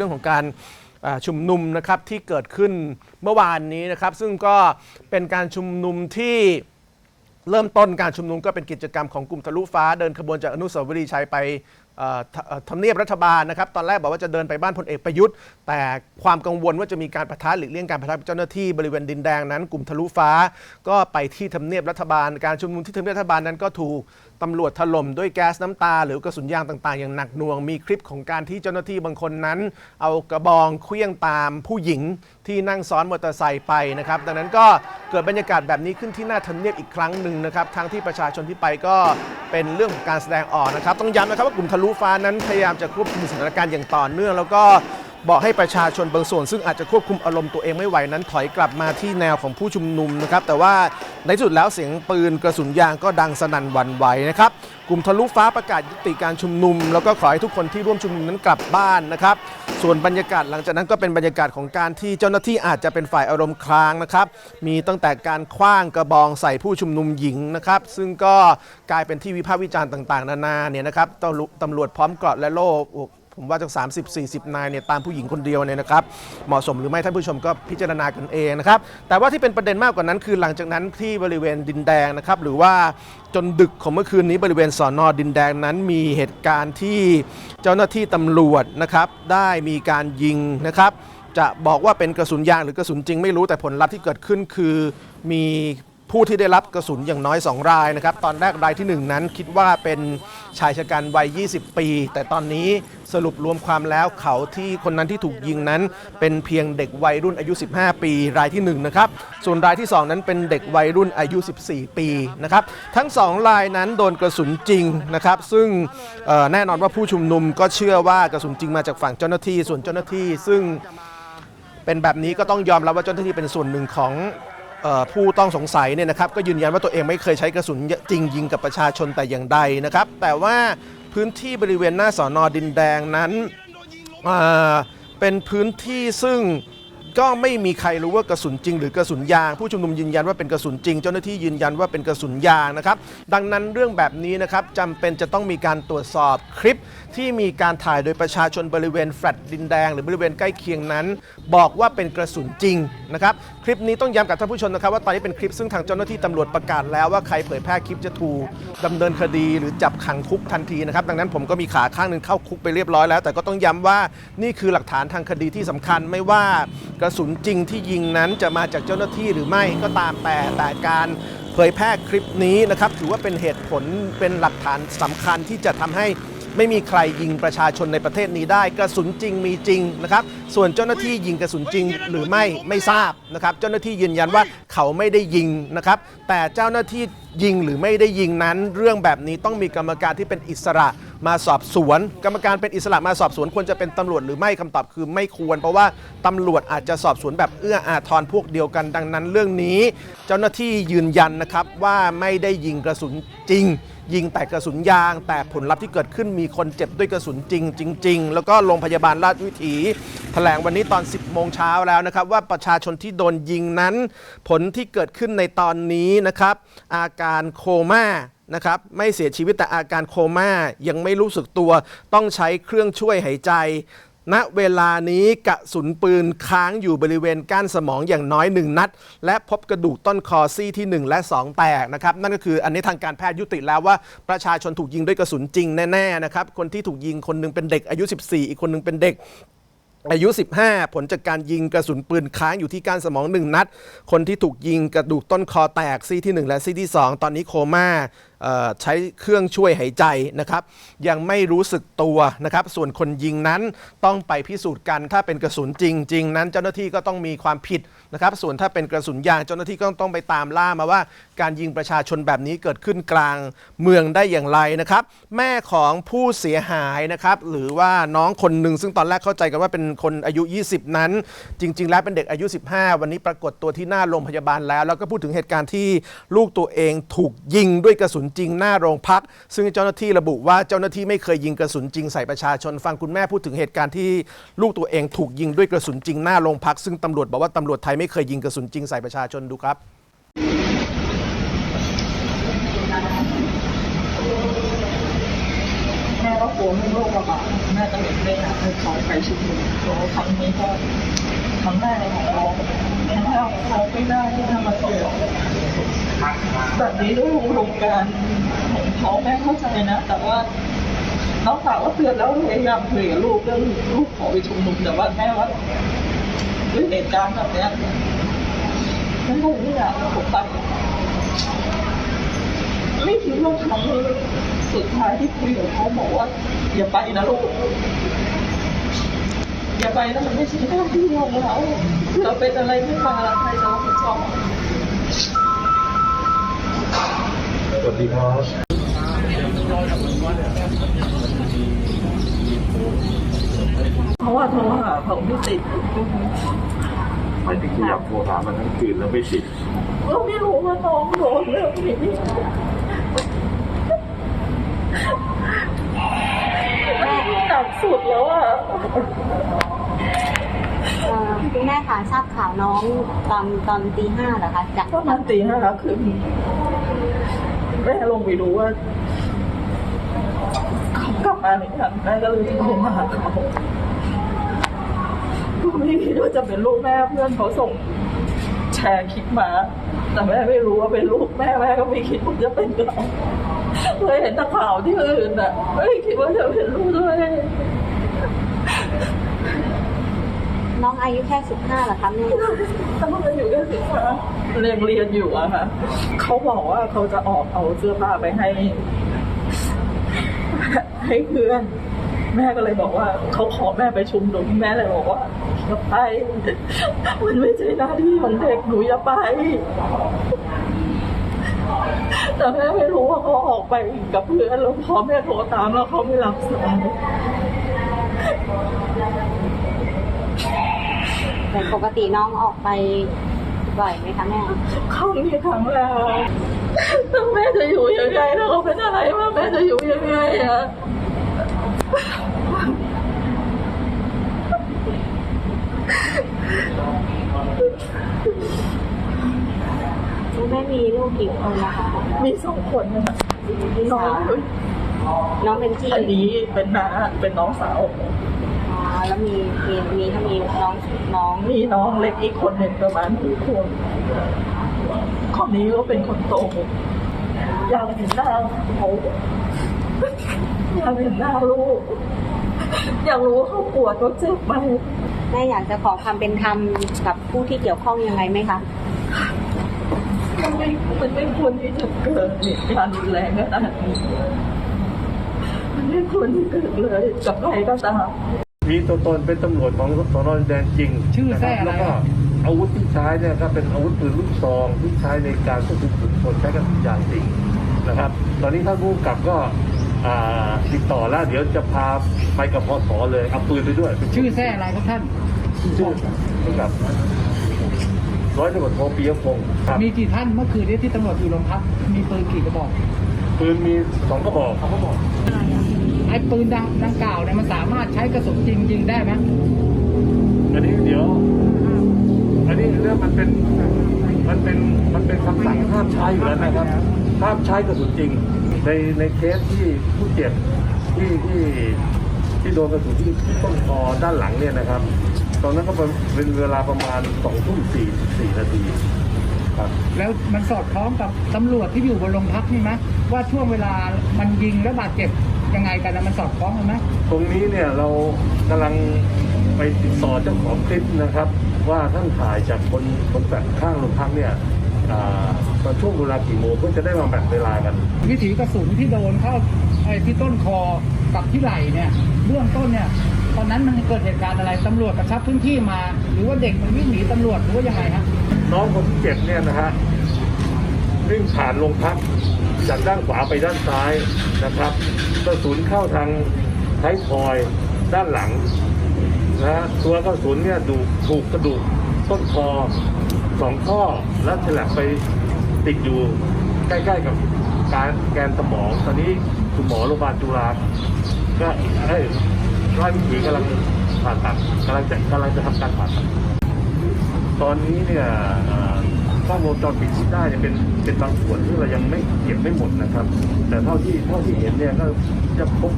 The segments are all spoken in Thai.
เรื่องของการชุมนุมนะครับที่เกิดขึ้นเมื่อวานนี้นะครับ ซึ่งก็เป็นการชุมนุมที่เริ่มต้นการชุมนุมก็เป็นกิจกรรมของกลุ่มทะลุฟ้าเดินขบวนจากอนุสาวรีย์ชัยไปทำเนียบรัฐบาลนะครับ ตอนแรกบอกว่าจะเดินไปบ้านพลเอกประยุทธ์ แต่ความกังวลว่าจะมีการปะทะหรือเลี่ยงการปะทะกับเจ้าหน้าที่บริเวณดินแดงนั้น กลุ่มทะลุฟ้าก็ไปที่ทำเนียบรัฐบาล การชุมนุมที่ทำเนียบรัฐบาลนั้นก็ถูกตำรวจถล่มด้วยแก๊สน้ำตา หรือกระสุนยางต่างๆ อย่างหนักหน่วง มีคลิปของการที่เจ้าหน้าที่บางคนนั้น เอากระบองเคลี้ยงตามผู้หญิงที่นั่งซ้อนมอเตอร์ไซค์ไปนะครับดังนั้นก็เกิดบรรยากาศแบบนี้ขึ้นที่หน้าทำเนียบอีกครั้งหนึ่งนะครับทั้งที่ประชาชนที่ไปก็เป็นเรื่องของการแสดงออกนะครับต้องย้ำนะครับว่ากลุ่มทะลุฟ้านั้นพยายามจะควบคุมสถานการณ์อย่างต่อเนื่อง แล้วก็ บอกให้ประชาชนบางส่วน ซึ่งอาจจะควบคุมอารมณ์ตัวเองไม่ไหวนั้นถอยกลับมาที่แนวของผู้ชุมนุมนะครับ แต่ว่าในสุดแล้วเสียงปืนกระสุนยางก็ดังสนั่นหวั่นไหวนะครับ กลุ่มทะลุฟ้าประกาศยุติการชุมนุม แล้วก็ขอให้ทุกคนที่ร่วมชุมนุมนั้นกลับบ้านนะครับ ส่วนบรรยากาศหลังจากนั้นก็เป็นบรรยากาศของการที่เจ้าหน้าที่อาจจะเป็นฝ่ายอารมณ์คลางนะครับ มีตั้งแต่การคว้างกระบองใส่ผู้ชุมนุมหญิงนะครับ ซึ่งก็กลายเป็นที่วิพากษ์วิจารณ์ต่าง ๆ นานาเนี่ยนะครับตำรวจตำรวจพร้อมเกราะและโล่ ผมว่าจาก30 40 นายเนี่ยตามผู้หญิงคนเดียวเนี่ยนะครับเหมาะสมหรือไม่ท่านผู้ชมก็พิจารณากันเองนะครับแต่ว่าที่เป็นประเด็นมากกว่านั้นคือหลังจากนั้นที่บริเวณดินแดงนะครับหรือว่าจนดึกของเมื่อคืนนี้บริเวณสอนอดินแดงนั้นมีเหตุการณ์ที่เจ้าหน้าที่ตำรวจนะครับได้มีการยิงนะครับจะบอกว่าเป็นกระสุนยางหรือกระสุนจริงไม่รู้แต่ผลลัพธ์ที่เกิดขึ้นคือมี ผู้ที่ได้รับกระสุนอย่างน้อย 2 รายนะครับ ตอนแรกรายที่ 1 นั้นคิดว่าเป็นชายชะกันวัย 20 ปี แต่ตอนนี้สรุปรวมความแล้วเขาที่คนนั้นที่ถูกยิงนั้น เป็นเพียงเด็กวัยรุ่นอายุ 15 ปี รายที่1นะครับส่วนรายที่ 2 นั้นเป็นเด็กวัยรุ่นอายุ 14 ปีนะครับทั้ง 2 รายนั้นโดนกระสุนจริงนะครับซึ่งแน่นอนว่าผู้ชุมนุมก็เชื่อว่ากระสุนจริงมาจากฝั่งเจ้าหน้าที่ส่วนเจ้าหน้าที่ ซึ่งเป็นแบบนี้ก็ต้องยอมรับว่าเจ้าหน้าที่เป็นส่วนหนึ่งของ ผู้ต้องสงสัยเนี่ยนะครับก็ยืนยันว่าตัวเองไม่เคยใช้กระสุนจริงยิงกับประชาชนแต่อย่างใดนะครับ แต่ว่าพื้นที่บริเวณหน้าสอนอดินแดงนั้นเป็นพื้นที่ซึ่งก็ไม่มีใครรู้ว่ากระสุนจริง หรือกระสุนยาง ผู้ชุมนุมยืนยันว่าเป็นกระสุนจริง เจ้าหน้าที่ยืนยันว่าเป็นกระสุนยางนะครับ ดังนั้นเรื่องแบบนี้นะครับจำเป็นจะต้องมีการตรวจสอบคลิปที่มีการถ่ายโดยประชาชนบริเวณแฟลตดินแดง หรือบริเวณใกล้เคียงนั้น บอกว่าเป็นกระสุนจริงนะครับ ลิปนี้ต้องย้ำกับท่านผู้ชมนะครับว่าตอนนี้เป็นคลิปซึ่งทางเจ้าหน้าที่ตำรวจประกาศแล้วว่าใครเผยแพร่คลิปจะถูกดำเนินคดีหรือจับขังคุกทันทีนะครับดังนั้นผมก็มีขาข้างหนึ่งเข้าคุกไปเรียบร้อยแล้ว แต่ก็ต้องย้ำว่านี่คือหลักฐานทางคดีที่สำคัญไม่ว่ากระสุนจริงที่ยิงนั้นจะมาจากเจ้าหน้าที่หรือไม่ก็ตามแต่แต่การเผยแพร่คลิปนี้นะครับถือว่าเป็นเหตุผลเป็นหลักฐานสำคัญที่จะทำให้ ไม่มีใครยิงประชาชนในประเทศนี้ได้ กระสุนจริงมีจริงนะครับ ส่วนเจ้าหน้าที่ยิงกระสุนจริงหรือไม่ไม่ทราบนะครับ เจ้าหน้าที่ยืนยันว่าเขาไม่ได้ยิงนะครับ แต่เจ้าหน้าที่ ยิงหรือไม่ได้ยิงนั้น เรื่องแบบนี้ต้องมีกรรมการที่เป็นอิสระมาสอบสวน กรรมการเป็นอิสระมาสอบสวนควรจะเป็นตำรวจหรือไม่คำตอบคือไม่ควร เพราะว่าตำรวจอาจจะสอบสวนแบบเอื้ออาทรพวกเดียวกันดังนั้น เรื่องนี้ เจ้าหน้าที่ยืนยันนะครับว่าไม่ได้ยิงกระสุนจริง ยิงแต่กระสุนยาง แต่ผลลัพธ์ที่เกิดขึ้นมีคนเจ็บด้วยกระสุนจริงจริงๆ แล้วก็โรงพยาบาลราชวิถีแถลงวันนี้ตอน 10 โมงเช้าแล้วนะครับ ว่าประชาชนที่โดนยิงนั้น ผลที่เกิดขึ้นในตอนนี้นะครับ อาการการโคม่านะครับไม่เสียชีวิตแต่อาการโคม่ายังไม่รู้สึกตัวต้องใช้เครื่องช่วยหายใจ ณเวลานี้กระสุนปืนค้างอยู่บริเวณก้านสมองอย่างน้อย 1 นัด และพบกระดูกต้นคอซี่ที่ 1 และ 2 แตกนะครับ นั่นก็คืออันนี้ทางการแพทย์ยุติแล้วว่าประชาชนถูกยิงด้วยกระสุนจริงแน่ๆนะครับคนที่ถูกยิงคนหนึงเป็นเด็กอายุ 14 อีกคนหนึงเป็นเด็ก อายุ 15 ผลจากการยิงกระสุนปืนค้างอยู่ที่ก้านสมอง 1 นัด คนที่ถูกยิงกระดูกต้นคอแตกซี่ที่ 1 และซี่ที่ 2 ตอนนี้โคม่าเอ่อ ใช้เครื่องช่วยหายใจนะครับ ยังไม่รู้สึกตัวนะครับ ส่วนคนยิงนั้นต้องไปพิสูจน์กันถ้าเป็นกระสุนจริงจริงนั้น เจ้าหน้าที่ก็ต้องมีความผิดนะครับ ส่วนถ้าเป็นกระสุนยางเจ้าหน้าที่ก็ต้องไปตามล่ามาว่า การยิงประชาชนแบบนี้เกิดขึ้นกลางเมืองได้อย่างไรนะครับ แม่ของผู้เสียหายนะครับ หรือว่าน้องคนหนึ่งซึ่งตอนแรกเข้าใจกันว่าเป็นคนอายุ 20 นั้น จริง ๆ แล้วเป็นเด็กอายุ 15 วันนี้ปรากฏตัวที่หน้าโรงพยาบาลแล้ว แล้วก็พูดถึงเหตุการณ์ที่ลูกตัวเองถูกยิงด้วยกระสุนจริงหน้าโรงพัก ซึ่งเจ้าหน้าที่ระบุว่าเจ้าหน้าที่ไม่เคยยิงกระสุนจริงใส่ประชาชน ฟังคุณแม่พูดถึงเหตุการณ์ที่ลูกตัวเองถูกยิงด้วยกระสุนจริงหน้าโรงพัก ซึ่งตำรวจบอกว่าตำรวจไทยไม่เคยยิงกระสุนจริงใส่ประชาชนดูครับ แม่ก็กลัวให้ลูกมามาแม่ก็เลยไม่อยากให้เขาไปชุมนุมเพราะว่าครั้งนี้ก็ครั้งแรกของเราแม่เอาเขาไม่ได้ที่ทำมาส่ง แบบนี้ด้วยอุดมการของเขาแม่เข้าใจนะ แต่ว่าน้องสาวก็เตือนแล้วพยายามคุยกับลูกเรื่องลูกขอไปชุมนุมแต่ว่าแม่ว่าด้วยเหตุการณ์แบบนี้ยแม่ก็ไม่อยากผมไปไม่คิดว่าครั้งสุดท้ายที่คุยกับเขาบอกว่า อย่าไปนะลูกอย่าไปนะมันไม่ใช่หน้าที่ของเราเผื่อเป็นอะไรขึ้นมาใครจะรับผิดชอบ วัสดีครับเพราะว่าโทรหาเขาไม่ติดหมายถึงพยายามโทรหามันทั้งคืนแล้วไม่ติดก็ไม่รู้ว่าน้องโดนเรื่องนี้หนักสุดแล้วอะเอ่อคุณแม่คะทราบข่าวน้องตอนตอนตีห้าเหรอคะจากประมาณตีห้าคืน แม่ลงไปดูว่าเขากลับมาหรือยังแม่ก็เลยโทรมาหาเขาก็ไม่คิดว่าจะเป็นลูกแม่เพื่อนเขาส่งแชร์คลิปมา แต่แม่ไม่รู้ว่าเป็นลูกแม่แม่ก็ไม่คิดว่าจะเป็นเราเคยเห็นต่ข่าวที่อื่นอะไม่คิดว่าจะเป็นลูกด้วย น้องอายุแค่สิบห้าเหรอคะแม่ถ้ามันอยู่แค่สิบห้าเรียนเรียนอยู่อะค่ะเขาบอกว่าเขาจะออกเอาเสื้อผ้าไปให้ ให้เพื่อนแม่ก็เลยบอกว่าเขาขอแม่ไปชุมนุมแม่เลยบอกว่าอย่าไป มันไม่ใช่หน้าที่ของเด็กหนูอย่าไป แต่แม่ไม่รู้ว่าเขาออกไปกับเพื่อนแล้วพอแม่โทรตามแล้วเขาไม่รับสาย แต่ปกติน้องออกไปบ่อยไหมคะแม่เขามีครั้งแล้วแล้วแม่จะอยู่ยังไงถ้าเขาเป็นอะไรว่าแม่จะอยู่ยังไงอะคุณแม่มีลูกกี่คนนะคะมีสองคนนะคะน้องน้องเป็นพี่อันนี้เป็นน้าเป็นน้องสาว อ๋อแล้วมีมีมีถ้ามีน้องน้องมีน้องเล็กอีกคนหนึ่งประมาณสี่ขวบคนนี้ก็เป็นคนโตอยากเห็นหน้าเขาอยากเห็นหน้าลูก อยากรู้ว่าเขาปวดเขาเจ็บไหมแม่อยากจะขอความเป็นธรรมกับผู้ที่เกี่ยวข้องยังไงไหมคะมันไม่มันไม่ควรที่จะเกิดเหตุการณ์รุนแรงขนาดนี้มันไม่ควรที่เกิดเลยกับใครก็ตาม มีตัวตนเป็นตำรวจของสนแดนจริงชื่อแท้นะคอะไรบแล้วก็อาวุธที่ใช้เนี่ยก็เป็นอาวุธปืนลูกซองที่ใช้ในการควบคุมฝูงชนใช้กันอย่างจริงนะครับ ตอนนี้ท่านผู้กำกับก็อ่าติดต่อแล้วเดี๋ยวจะพาไปกับพศเลยเอาปืนไปด้วยชื่อแท้อะไรครับท่าน ชื่อผู้กำกับร้อยตำรวจโทปียพงศ์ครับมีกี่ท่านเมื่อคืนนี้ที่ตำรวจอยู่โรงพักมีปืนกี่กระบอกปืนมีสองกระบอกไอ้ ปืนดังดังกล่าวเนี่ยมันสามารถใช้กระสุนจริงยิงได้ไหมอันนี้เดี๋ยว อันนี้เรื่องมันเป็นมันเป็นมันเป็นคำสั่งห้ามใช้อยู่แล้วนะครับห้ามใช้กระสุนจริง ในในเคสที่ผู้เจ็บที่ที่ที่โดนกระสุนที่ที่ต้นคอด้านหลังเนี่ยนะครับ ตอนนั้นก็เป็นเวลาประมาณสองทุ่มสี่สี่นาทีครับแล้วมันสอดคล้องกับตำรวจที่อยู่บนโรงพักนี่ไหมว่าช่วงเวลามันยิงแล้วบาดเจ็บ ยังไงกันนะมันสอดคล้องกันไหมตรงนี้เนี่ยเรากำลังไปติดต่อเจ้าของคลิปนะครับ ว่าท่านถ่ายจากคนคนแบบข้างโรงพักเนี่ยอ่าตอนช่วงเวลากี่โมงเพื่อจะได้มาแบ่งเวลากัน วิถีกระสุนที่โดนเข้าไอ้ที่ต้นคอกับที่ไหล่เนี่ยเบื้องต้นเนี่ยตอนนั้นมันเกิดเหตุการณ์อะไรตำรวจกระชับพื้นที่มา หรือว่าเด็กมันวิ่งหนีตำรวจหรือว่ายังไงฮะน้องคนที่เจ็บเนี่ยนะฮะ วิ่งผ่านโรงพักจากด้านขวาไปด้านซ้ายนะครับกระสุนเข้าทางท้ายทอยด้านหลังนะตัวกระสุนเนี่ยดูถูกกระดูกต้นคอสองข้อแล้วฉลับไปติดอยู่ใกล้ๆกับการแกนสมอง ตอนนี้คุณหมอโรงพยาบาลจุฬาก็เอ้ยราชวิถีกำลังผ่าตัดกำลังจะกำลังจะทำการผ่าตัดตอนนี้เนี่ย กล้องวงจรปิดที่ได้เนี่ยเป็นเป็นบางส่วนที่เรายังไม่เก็บไม่หมดนะครับ แต่เท่าที่เท่าที่เห็นเนี่ยก็จะพบ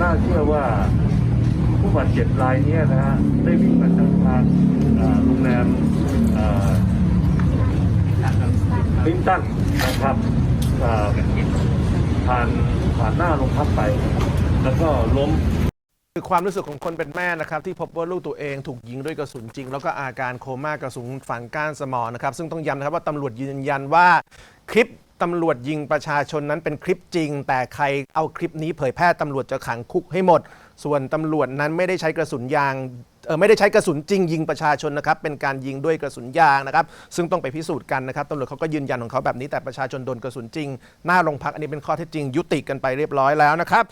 น่าเชื่อว่าผู้บาดเจ็บรายนี้นะฮะได้วิ่งมาจากทางโรงแรมลิงตันนะครับผ่านผ่านหน้าโรงพักไป แล้วก็ล้ม คือความรู้สึกของคนเป็นแม่นะครับที่พบว่าลูกตัวเองถูกยิงด้วยกระสุนจริง แล้วก็อาการโคม่ากระสุนฝังก้านสมองนะครับ ซึ่งต้องย้ำนะครับว่าตำรวจยืนยันว่าคลิปตำรวจยิงประชาชนนั้นเป็นคลิปจริง แต่ใครเอาคลิปนี้เผยแพร่ตำรวจจะขังคุกให้หมด ส่วนตำรวจนั้นไม่ได้ใช้กระสุนยางเออไม่ได้ใช้กระสุนจริงยิงประชาชนนะครับเป็นการยิงด้วยกระสุนยางนะครับ ซึ่งต้องไปพิสูจน์กันนะครับตำรวจเขาก็ยืนยันของเขาแบบนี้แต่ประชาชนโดนกระสุนจริง หน้าโรงพักอันนี้เป็นข้อเท็จจริง ยุติกันไปเรียบร้อยแล้วนะครับ